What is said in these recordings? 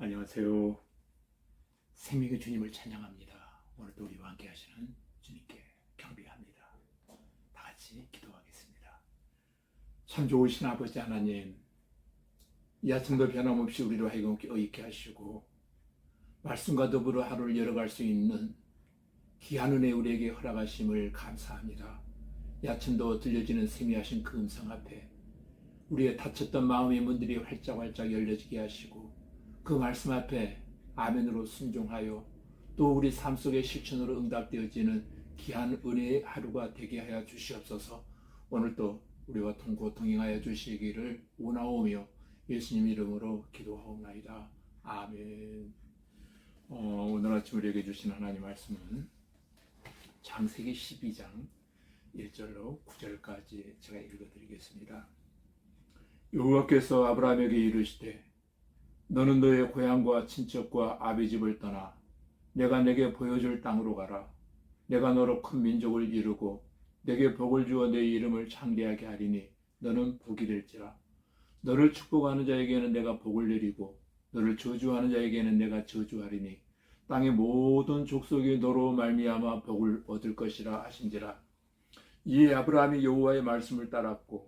안녕하세요. 생명의 주님을 찬양합니다. 오늘도 우리와 함께 하시는 주님께 경배합니다. 다 같이 기도하겠습니다. 참 좋으신 아버지 하나님, 이 아침도 변함없이 우리로 하여금 의있게 하시고 말씀과 더불어 하루를 열어갈 수 있는 귀한 은혜 우리에게 허락하심을 감사합니다. 이 아침도 들려지는 세미하신 그 음성 앞에 우리의 닫혔던 마음의 문들이 활짝활짝 열려지게 하시고 그 말씀 앞에 아멘으로 순종하여 또 우리 삶 속의 실천으로 응답되어지는 귀한 은혜의 하루가 되게 하여 주시옵소서 오늘도 우리와 통고 동행하여 주시기를 원하오며 예수님 이름으로 기도하옵나이다. 아멘 어, 오늘 아침 우리에게 주신 하나님 말씀은 장세기 12장 1절로 9절까지 제가 읽어드리겠습니다. 여호와께서 아브라함에게 이르시되 너는 너의 고향과 친척과 아비 집을 떠나 내가 내게 보여줄 땅으로 가라. 내가 너로 큰 민족을 이루고 내게 복을 주어 내 이름을 창대하게 하리니 너는 복이 될지라. 너를 축복하는 자에게는 내가 복을 내리고 너를 저주하는 자에게는 내가 저주하리니 땅의 모든 족속이 너로 말미암아 복을 얻을 것이라 하신지라. 이에 아브라함이 여호와의 말씀을 따랐고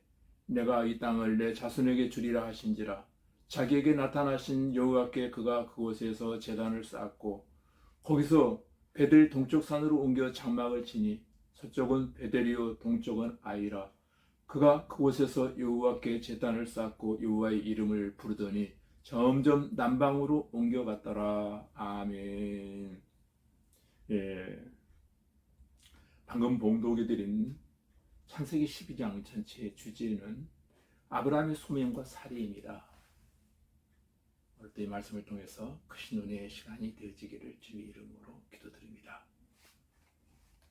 내가 이 땅을 내 자손에게 주리라 하신지라. 자기에게 나타나신 여호와께 그가 그곳에서 제단을 쌓았고 거기서 베델 동쪽 산으로 옮겨 장막을 치니 서쪽은 베델이요 동쪽은 아이라. 그가 그곳에서 여호와께 제단을 쌓고 여호와의 이름을 부르더니 점점 남방으로 옮겨갔더라. 아멘. 예. 방금 봉독해 드린 창세기 12장 전체의 주제는 아브라함의 소명과 살이입니다. 오늘 이 말씀을 통해서 크신 은혜의 시간이 되어지기를 주의 이름으로 기도드립니다.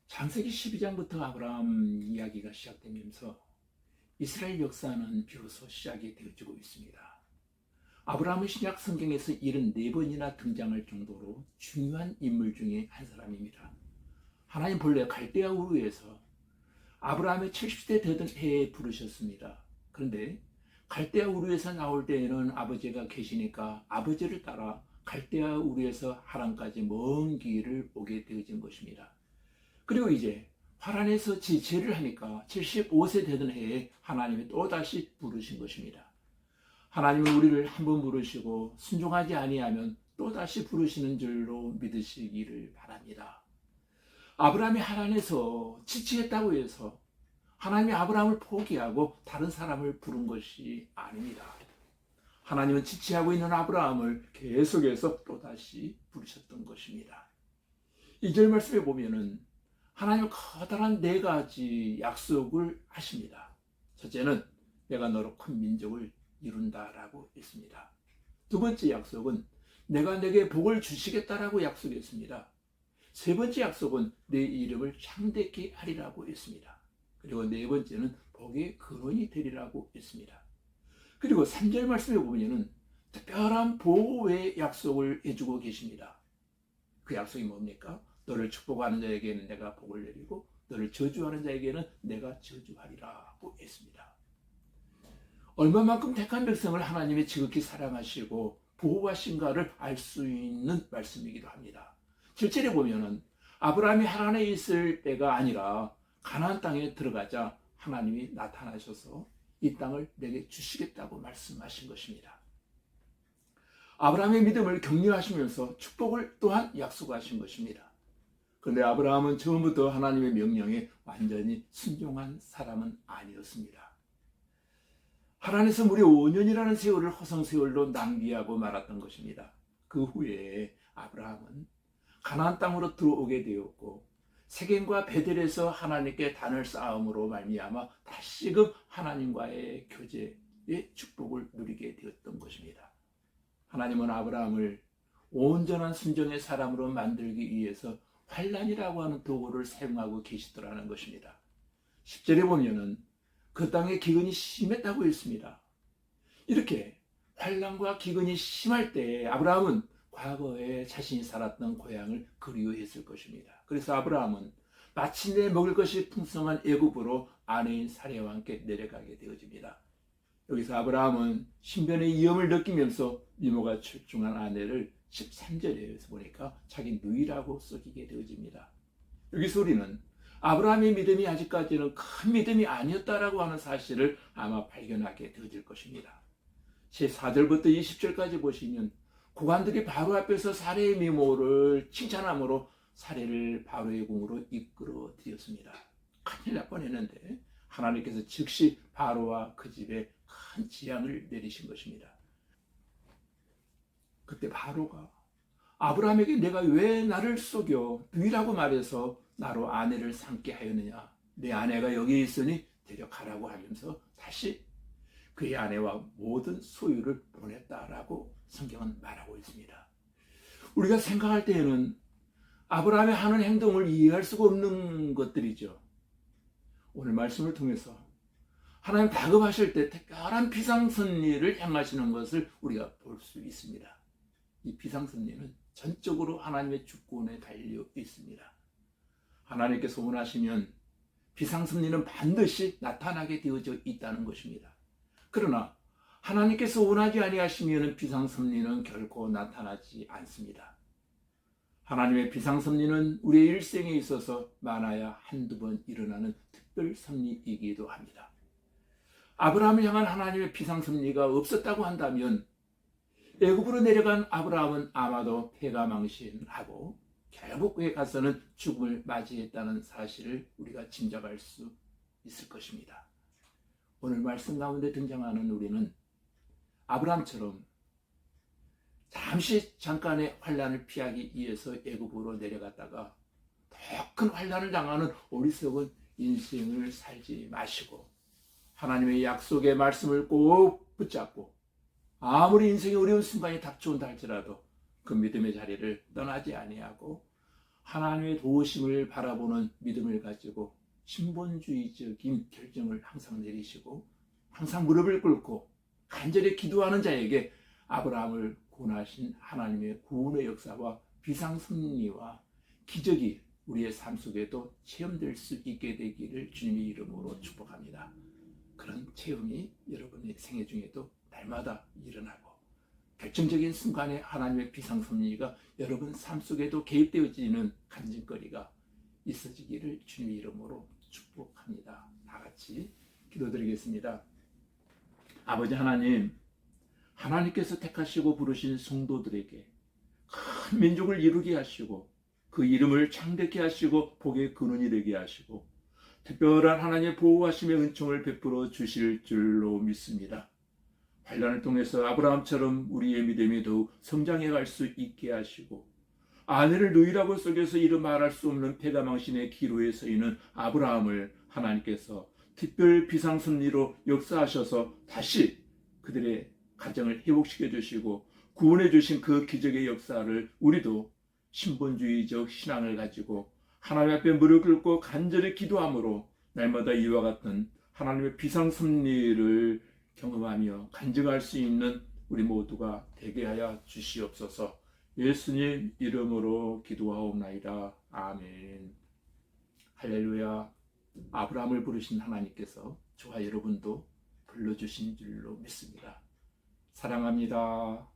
창세기 12장부터 아브라함 이야기가 시작되면서 이스라엘 역사는 비로소 시작이 되어지고 있습니다. 아브라함은 신약 성경에서 74번이나 등장할 정도로 중요한 인물 중에 한 사람입니다. 하나님 본래 갈대아 우르에서 아브라함의 70대 되던 해에 부르셨습니다. 그런데 갈대아 우르에서 나올 때에는 아버지가 계시니까 아버지를 따라 갈대아 우르에서 하란까지 먼 길을 오게 되어진 것입니다. 그리고 이제 하란에서 지체를 하니까 75세 되던 해에 하나님이 또다시 부르신 것입니다. 하나님은 우리를 한 번 부르시고 순종하지 아니하면 또다시 부르시는 줄로 믿으시기를 바랍니다. 아브라함이 하란에서 지치겠다고 해서 하나님이 아브라함을 포기하고 다른 사람을 부른 것이 아닙니다. 하나님은 지치하고 있는 아브라함을 계속해서 또다시 부르셨던 것입니다. 이 절 말씀에 보면은 하나님은 커다란 네 가지 약속을 하십니다. 첫째는 내가 너로 큰 민족을 이룬다라고 했습니다. 두 번째 약속은 내가 내게 복을 주시겠다라고 약속했습니다. 세 번째 약속은 내 이름을 창대케 하리라고 했습니다. 그리고 네 번째는 복의 근원이 되리라고 했습니다. 그리고 3절 말씀에 보면은 특별한 보호의 약속을 해주고 계십니다. 그 약속이 뭡니까? 너를 축복하는 자에게는 내가 복을 내리고 너를 저주하는 자에게는 내가 저주하리라고 했습니다. 얼마만큼 택한 백성을 하나님이 지극히 사랑하시고 보호하신가를 알 수 있는 말씀이기도 합니다. 7절에 보면은 아브라함이 하란에 있을 때가 아니라 가나안 땅에 들어가자 하나님이 나타나셔서 이 땅을 내게 주시겠다고 말씀하신 것입니다. 아브라함의 믿음을 격려하시면서 축복을 또한 약속하신 것입니다. 그런데 아브라함은 처음부터 하나님의 명령에 완전히 순종한 사람은 아니었습니다. 하란에서 무려 5년이라는 세월을 허송세월로 낭비하고 말았던 것입니다. 그 후에 아브라함은 가나안 땅으로 들어오게 되었고 세겜과 베델에서 하나님께 단을 쌓음으로 말미암아 다시금 하나님과의 교제의 축복을 누리게 되었던 것입니다. 하나님은 아브라함을 온전한 순종의 사람으로 만들기 위해서 환란이라고 하는 도구를 사용하고 계시더라는 것입니다. 10절에 보면은 그 땅에 기근이 심했다고 했습니다. 이렇게 환란과 기근이 심할 때 아브라함은 과거에 자신이 살았던 고향을 그리워했을 것입니다. 그래서 아브라함은 마침내 먹을 것이 풍성한 애굽으로 아내인 사례와 함께 내려가게 되어집니다. 여기서 아브라함은 신변의 위험을 느끼면서 미모가 출중한 아내를 13절에서 보니까 자기 누이라고 써지게 되어집니다. 여기서 우리는 아브라함의 믿음이 아직까지는 큰 믿음이 아니었다라고 하는 사실을 아마 발견하게 되어질 것입니다. 제 4절부터 20절까지 보시면 고관들이 바로 앞에서 사례의 미모를 칭찬함으로 사례를 바로의 궁으로 이끌어 드렸습니다. 큰일 날 뻔했는데 하나님께서 즉시 바로와 그 집에 큰 지향을 내리신 것입니다. 그때 바로가 아브라함에게 내가 왜 나를 속여 누이라고 말해서 나로 아내를 삼게 하였느냐 내 아내가 여기 있으니 데려가라고 하면서 다시 그의 아내와 모든 소유를 보냈다라고 성경은 말하고 있습니다. 우리가 생각할 때에는 아브라함의 하는 행동을 이해할 수가 없는 것들이죠. 오늘 말씀을 통해서 하나님 다급하실 때 특별한 비상선리를 향하시는 것을 우리가 볼 수 있습니다. 이 비상선리는 전적으로 하나님의 주권에 달려 있습니다. 하나님께서 원하시면 비상선리는 반드시 나타나게 되어져 있다는 것입니다. 그러나 하나님께서 원하지 아니하시면 비상섭리는 결코 나타나지 않습니다. 하나님의 비상섭리는 우리의 일생에 있어서 많아야 한두 번 일어나는 특별 섭리이기도 합니다. 아브라함을 향한 하나님의 비상섭리가 없었다고 한다면 애굽으로 내려간 아브라함은 아마도 폐가 망신하고 결국 그에 가서는 죽음을 맞이했다는 사실을 우리가 짐작할 수 있을 것입니다. 오늘 말씀 가운데 등장하는 우리는 아브라함처럼 잠시 잠깐의 환란을 피하기 위해서 애굽으로 내려갔다가 더 큰 환란을 당하는 어리석은 인생을 살지 마시고 하나님의 약속의 말씀을 꼭 붙잡고 아무리 인생의 어려운 순간이 닥쳐온다 할지라도 그 믿음의 자리를 떠나지 아니하고 하나님의 도우심을 바라보는 믿음을 가지고 신본주의적인 결정을 항상 내리시고 항상 무릎을 꿇고 간절히 기도하는 자에게 아브라함을 구원하신 하나님의 구원의 역사와 비상 승리와 기적이 우리의 삶 속에도 체험될 수 있게 되기를 주님의 이름으로 축복합니다. 그런 체험이 여러분의 생애 중에도 날마다 일어나고 결정적인 순간에 하나님의 비상 섭리가 여러분 삶 속에도 개입되어지는 간증거리가 있어지기를 주님의 이름으로 축복합니다. 다 같이 기도드리겠습니다. 아버지 하나님, 하나님께서 택하시고 부르신 성도들에게 큰 민족을 이루게 하시고 그 이름을 창대케 하시고 복의 근원이 되게 하시고 특별한 하나님의 보호하심의 은총을 베풀어 주실 줄로 믿습니다. 환란을 통해서 아브라함처럼 우리의 믿음이 더욱 성장해 갈 수 있게 하시고 아내를 누이라고 속여서 이름 말할 수 없는 폐가망신의 기로에 서 있는 아브라함을 하나님께서 특별 비상승리로 역사하셔서 다시 그들의 가정을 회복시켜 주시고 구원해 주신 그 기적의 역사를 우리도 신본주의적 신앙을 가지고 하나님 앞에 무릎 꿇고 간절히 기도함으로 날마다 이와 같은 하나님의 비상승리를 경험하며 간증할 수 있는 우리 모두가 되게 하여 주시옵소서. 예수님 이름으로 기도하옵나이다. 아멘. 할렐루야. 아브라함을 부르신 하나님께서 저와 여러분도 불러주신 줄로 믿습니다. 사랑합니다.